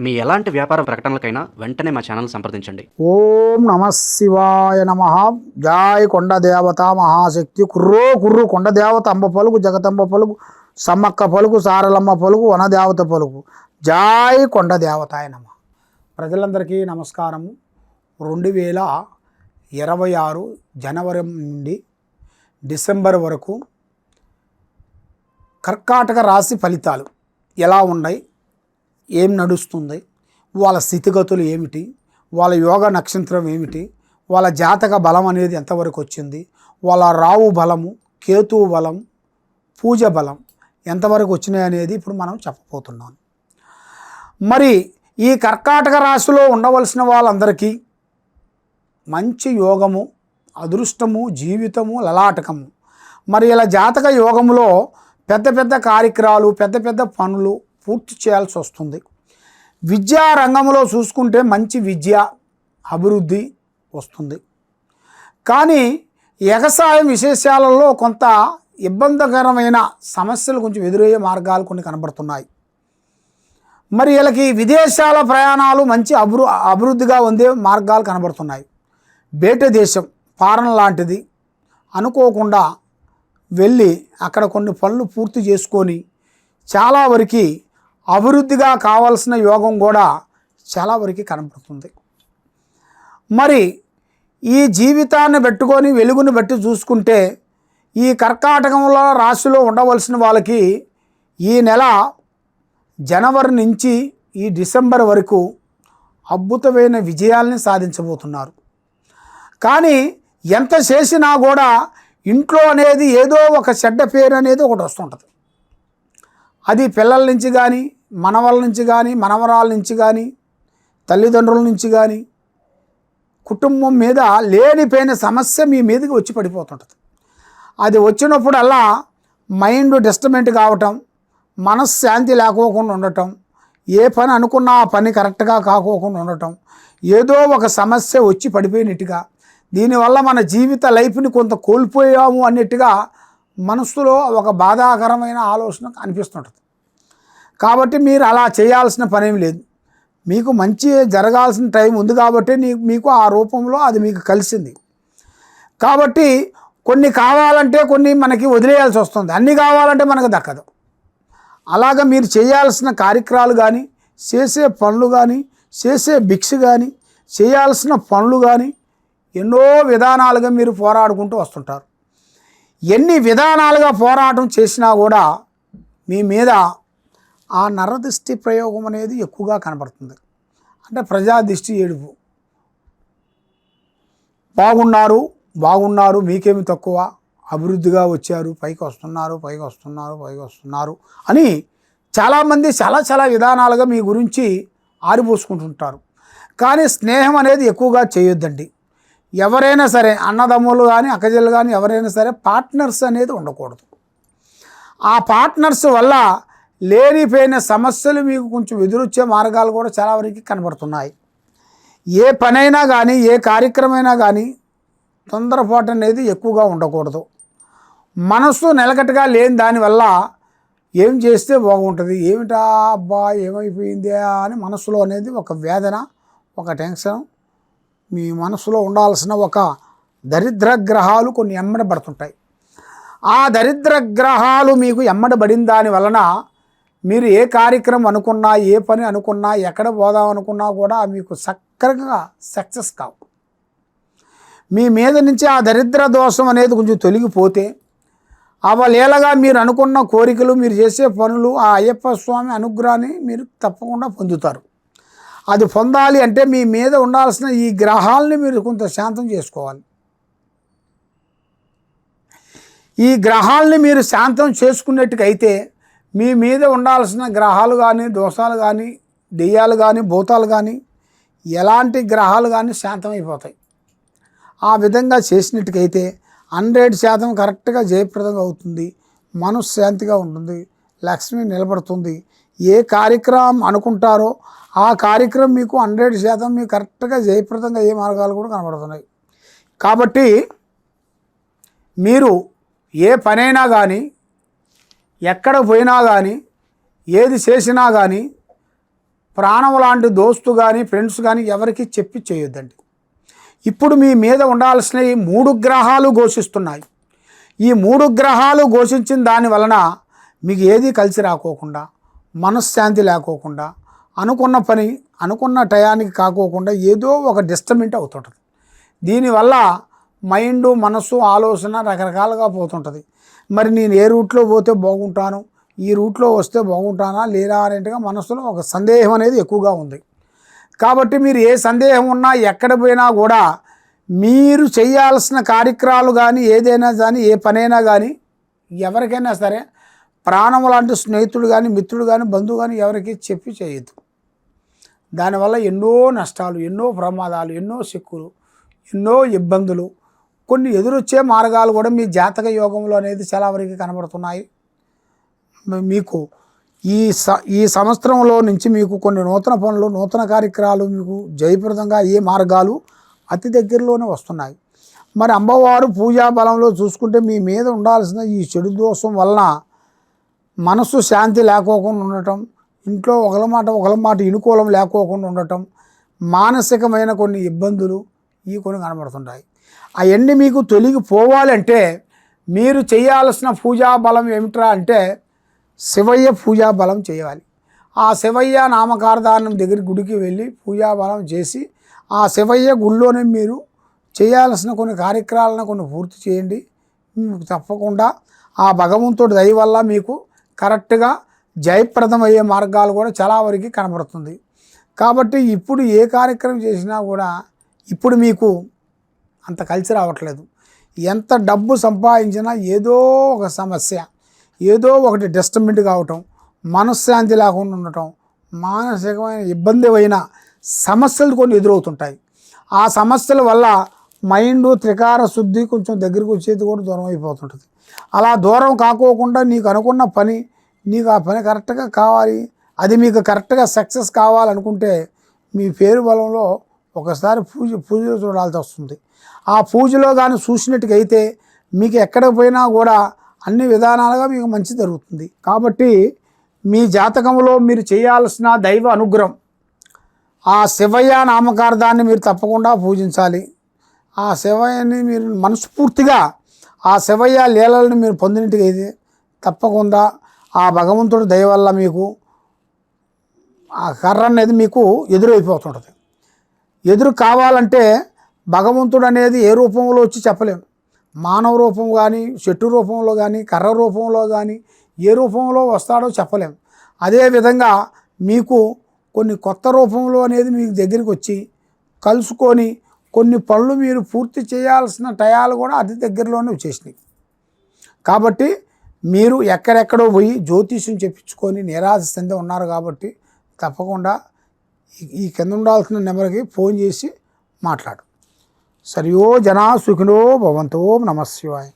మీ ఎలాంటి వ్యాపార ప్రకటనలకైనా వెంటనే మా ఛానల్ సంప్రదించండి. ఓం నమ శివాయ నమ. జాయ్ కొండ దేవత మహాశక్తి. కుర్రో కుర్రు కొండ దేవత అంబ పలుకు జగతంబ పలుకు సమ్మక్క పలుకు సారలమ్మ పలుకు వనదేవత పలుకు. జాయ్ కొండ దేవతాయ నమ. ప్రజలందరికీ నమస్కారము. రెండు వేల ఇరవై ఆరు జనవరి నుండి డిసెంబర్ వరకు కర్కాటక రాశి ఫలితాలు ఎలా ఉన్నాయి? ఏం నడుస్తుంది? వాళ్ళ స్థితిగతులు ఏమిటి? వాళ్ళ యోగ నక్షత్రం ఏమిటి? వాళ్ళ జాతక బలం అనేది ఎంతవరకు వచ్చింది? వాళ్ళ రావు బలము కేతువు బలం పూజ బలం ఎంతవరకు వచ్చినాయి అనేది ఇప్పుడు మనం చెప్పబోతున్నాం. మరి ఈ కర్కాటక రాశిలో ఉండవలసిన వాళ్ళందరికీ మంచి యోగము అదృష్టము జీవితము లలాటకము. మరి ఇలా జాతక యోగములో పెద్ద పెద్ద కార్యక్రమాలు పెద్ద పెద్ద పనులు పూర్తి చేయాల్సి వస్తుంది. విద్యా రంగంలో చూసుకుంటే మంచి విద్య అభివృద్ధి వస్తుంది. కానీ ఎగసాయం విశేషాలలో కొంత ఇబ్బందికరమైన సమస్యలు కొంచెం ఎదురయ్యే మార్గాలు కొన్ని కనబడుతున్నాయి. మరి వీళ్ళకి విదేశాల ప్రయాణాలు మంచి అభివృ అభివృద్ధిగా ఉండే మార్గాలు కనబడుతున్నాయి. బయట దేశం పారణ లాంటిది. అనుకోకుండా వెళ్ళి అక్కడ కొన్ని పనులు పూర్తి చేసుకొని చాలా వరకు అభివృద్ధిగా కావాల్సిన యోగం కూడా చాలా వరకు కనబడుతుంది. మరి ఈ జీవితాన్ని పెట్టుకొని వెలుగుని బట్టి చూసుకుంటే ఈ కర్కాటకంలో రాశిలో ఉండవలసిన వాళ్ళకి ఈ నెల జనవరి నుంచి ఈ డిసెంబర్ వరకు అద్భుతమైన విజయాల్ని సాధించబోతున్నారు. కానీ ఎంత చేసినా కూడా ఇంట్లో అనేది ఏదో ఒక చెడ్డ పేరు అనేది ఒకటి వస్తుంటుంది. అది పిల్లల నుంచి కానీ మనవల నుంచి కానీ మనవరాల నుంచి కానీ తల్లిదండ్రుల నుంచి కానీ కుటుంబం మీద లేనిపోయిన సమస్య మీ మీదకి వచ్చి పడిపోతుంటుంది. అది వచ్చినప్పుడల్లా మైండ్ డిస్టర్బెంట్ కావటం మనశ్శాంతి లేకోకుండా ఉండటం ఏ పని అనుకున్నా ఆ పని కరెక్ట్గా కాకోకుండా ఉండటం ఏదో ఒక సమస్య వచ్చి పడిపోయినట్టుగా దీనివల్ల మన జీవిత లైఫ్ని కొంత కోల్పోయాము అన్నట్టుగా మనసులో ఒక బాధాకరమైన ఆలోచన అనిపిస్తుంటుంది కాబట్టి మీరు అలా చేయాల్సిన పనేం లేదు. మీకు మంచి జరగాల్సిన టైం ఉంది కాబట్టి మీకు ఆ రూపంలో అది మీకు కలిసింది. కాబట్టి కొన్ని కావాలంటే కొన్ని మనకి వదిలేయాల్సి వస్తుంది. అన్నీ కావాలంటే మనకు దక్కదు. అలాగ మీరు చేయాల్సిన కార్యక్రమాలు కానీ చేసే పనులు కానీ చేసే భిక్ష కానీ చేయాల్సిన పనులు కానీ ఎన్నో విధానాలుగా మీరు పోరాడుకుంటూ వస్తుంటారు. ఎన్ని విధానాలుగా పోరాటం చేసినా కూడా మీ మీద ఆ నరదృష్టి ప్రయోగం అనేది ఎక్కువగా కనబడుతుంది. అంటే ప్రజా దృష్టి ఏడుపు. బాగున్నారు బాగున్నారు మీకేమి తక్కువ? అభివృద్ధిగా వచ్చారు పైకి వస్తున్నారు పైకి వస్తున్నారు పైకి వస్తున్నారు అని చాలామంది చాలా చాలా విధానాలుగా మీ గురించి ఆరిపోసుకుంటుంటారు. కానీ స్నేహం అనేది ఎక్కువగా చేయొద్దండి. ఎవరైనా సరే అన్నదమ్ములు కానీ అక్కజల్లు కానీ ఎవరైనా సరే పార్ట్నర్స్ అనేది ఉండకూడదు. ఆ పార్ట్నర్స్ వల్ల లేనిపోయిన సమస్యలు మీకు కొంచెం ఎదురొచ్చే మార్గాలు కూడా చాలా వరకు కనబడుతున్నాయి. ఏ పనైనా కానీ ఏ కార్యక్రమైనా కానీ తొందరపాటు అనేది ఎక్కువగా ఉండకూడదు. మనస్సు నిలకట్టుగా లేని దానివల్ల ఏం చేస్తే బాగుంటుంది? ఏమిటా అబ్బా ఏమైపోయింది అని మనసులో అనేది ఒక వేదన ఒక టెన్షన్ మీ మనసులో ఉండాల్సిన ఒక దరిద్ర గ్రహాలు కొన్ని ఎమ్మడబడుతుంటాయి ఆ దరిద్ర గ్రహాలు మీకు ఎమ్మడబడిన దాని వలన మీరు ఏ కార్యక్రమం అనుకున్నా ఏ పని అనుకున్నా ఎక్కడ పోదాం అనుకున్నా కూడా మీకు చక్కగా సక్సెస్ కావు. మీ మీద నుంచి ఆ దరిద్ర దోషం అనేది కొంచెం తొలగిపోతే అవలేలగా మీరు అనుకున్న కోరికలు మీరు చేసే పనులు ఆ అయ్యప్ప స్వామి అనుగ్రహాన్ని మీరు తప్పకుండా పొందుతారు. అది పొందాలి అంటే మీ మీద ఉండాల్సిన ఈ గ్రహాలని మీరు కొంత శాంతం చేసుకోవాలి. ఈ గ్రహాలని మీరు శాంతం చేసుకున్నట్టుకైతే మీ మీద ఉండాల్సిన గ్రహాలు కానీ దోషాలు కానీ దెయ్యాలు కానీ భూతాలు కానీ ఎలాంటి గ్రహాలు కానీ శాంతమైపోతాయి. ఆ విధంగా చేసినట్టుకైతే హండ్రెడ్ శాతం కరెక్ట్గా జయప్రదంగా అవుతుంది. మనశ్శాంతిగా ఉంటుంది. లక్ష్మి నిలబడుతుంది. ఏ కార్యక్రమం అనుకుంటారో ఆ కార్యక్రమం మీకు హండ్రెడ్ శాతం మీకు కరెక్ట్గా జయప్రదంగా ఏ మార్గాలు కూడా కనబడుతున్నాయి. కాబట్టి మీరు ఏ పనైనా కానీ ఎక్కడ పోయినా కానీ ఏది చేసినా కానీ ప్రాణం లాంటి దోస్తు కానీ ఫ్రెండ్స్ కానీ ఎవరికి చెప్పి చేయొద్దండి. ఇప్పుడు మీ మీద ఉండాల్సిన ఈ మూడు గ్రహాలు ఘోషిస్తున్నాయి. ఈ మూడు గ్రహాలు ఘోషించిన దాని వలన మీకు ఏది కలిసి రాకోకుండా మనశ్శాంతి లేకోకుండా అనుకున్న పని అనుకున్న టయానికి కాకోకుండా ఏదో ఒక డిస్టర్బెంట్ అవుతుంటుంది. దీనివల్ల మైండ్ మనసు ఆలోచన రకరకాలుగా పోతుంటుంది. మరి నేను ఏ రూట్లో పోతే బాగుంటాను? ఈ రూట్లో వస్తే బాగుంటానా? లేదా అనేట్టుగా మనసులో ఒక సందేహం అనేది ఎక్కువగా ఉంది. కాబట్టి మీరు ఏ సందేహం ఉన్నా ఎక్కడ పోయినా కూడా మీరు చేయాల్సిన కార్యక్రమాలు కానీ ఏదైనా కానీ ఏ పనైనా కానీ ఎవరికైనా సరే ప్రాణం లాంటి స్నేహితుడు కానీ మిత్రుడు కానీ బంధువు కానీ ఎవరికి చెప్పి చేయొద్దు. దానివల్ల ఎన్నో నష్టాలు ఎన్నో ప్రమాదాలు ఎన్నో సిక్కులు ఎన్నో ఇబ్బందులు కొన్ని ఎదురొచ్చే మార్గాలు కూడా మీ జాతక యోగంలో అనేది చాలా వరకు కనబడుతున్నాయి. మీకు ఈ స ఈ సంవత్సరంలో నుంచి మీకు కొన్ని నూతన పనులు నూతన కార్యక్రమాలు మీకు జయప్రదంగా ఏ మార్గాలు అతి దగ్గరలోనే వస్తున్నాయి. మరి అమ్మవారు పూజా బలంలో చూసుకుంటే మీ మీద ఉండాల్సిన ఈ చెడు దోషం వలన మనస్సు శాంతి లేకోకుండా ఉండటం ఇంట్లో ఒకల మాట ఒకల మాట ఇనుకూలం లేకోకుండా ఉండటం మానసికమైన కొన్ని ఇబ్బందులు ఈ కొన్ని కనబడుతుంటాయి. అవన్నీ మీకు తొలగిపోవాలంటే మీరు చేయాల్సిన పూజా బలం ఏమిట్రా అంటే శివయ్య పూజా బలం చేయాలి. ఆ శివయ్య నామకారదానం దగ్గర గుడికి వెళ్ళి పూజా బలం చేసి ఆ శివయ్య గుళ్ళోనే మీరు చేయాల్సిన కొన్ని కార్యక్రమాలను కొన్ని పూర్తి చేయండి. మీకు తప్పకుండా ఆ భగవంతుడి దయ వల్ల మీకు కరెక్ట్గా జయప్రదం అయ్యే మార్గాలు కూడా చాలా వరకు కనబడుతుంది. కాబట్టి ఇప్పుడు ఏ కార్యక్రమం చేసినా కూడా ఇప్పుడు మీకు అంత కలిసి రావట్లేదు. ఎంత డబ్బు సంపాదించినా ఏదో ఒక సమస్య ఏదో ఒకటి డిస్టర్బెంట్ కావటం మనశ్శాంతి లేకుండా ఉండటం మానసికమైన ఇబ్బంది అయిన సమస్యలు కొన్ని ఎదురవుతుంటాయి. ఆ సమస్యల వల్ల మైండ్ త్రికార శుద్ధి కొంచెం దగ్గరికి వచ్చేది కూడా దూరం అయిపోతుంటుంది. అలా దూరం కాకోకుండా నీకు అనుకున్న పని నీకు ఆ పని కరెక్ట్గా కావాలి అది మీకు కరెక్ట్గా సక్సెస్ కావాలనుకుంటే మీ పేరు బలంలో ఒకసారి పూజ పూజలు చూడాల్సి వస్తుంది. ఆ పూజలో కానీ చూసినట్టుగా అయితే మీకు ఎక్కడికి పోయినా కూడా అన్ని విధానాలుగా మీకు మంచి జరుగుతుంది. కాబట్టి మీ జాతకంలో మీరు చేయాల్సిన దైవ అనుగ్రహం ఆ శివయ్య నామకార్థాన్ని మీరు తప్పకుండా పూజించాలి. ఆ శివయ్యని మీరు మనస్ఫూర్తిగా ఆ శివయ్య లీలలను మీరు పొందినట్టుకైతే అయితే తప్పకుండా ఆ భగవంతుడి దయ వల్ల మీకు ఆ కర్ర అనేది మీకు ఎదురైపోతుంటుంది. ఎదురు కావాలంటే భగవంతుడు అనేది ఏ రూపంలో వచ్చి చెప్పలేం. మానవ రూపం కానీ చెట్టు రూపంలో కానీ కర్ర రూపంలో కానీ ఏ రూపంలో వస్తాడో చెప్పలేం. అదేవిధంగా మీకు కొన్ని కొత్త రూపంలో అనేది మీకు దగ్గరికి వచ్చి కలుసుకొని కొన్ని పనులు మీరు పూర్తి చేయాల్సిన టయాలు కూడా అతి దగ్గరలోనే వచ్చేసినాయి. కాబట్టి మీరు ఎక్కడెక్కడో పోయి జ్యోతిష్యం చెప్పించుకొని నిరాశ నిరాశిస్తుందే ఉన్నారు కాబట్టి తప్పకుండా ఈ కింద ఉండాల్సిన నెంబర్కి ఫోన్ చేసి మాట్లాడు. సరియో జనా సుఖినో భవంతో నమశివాయ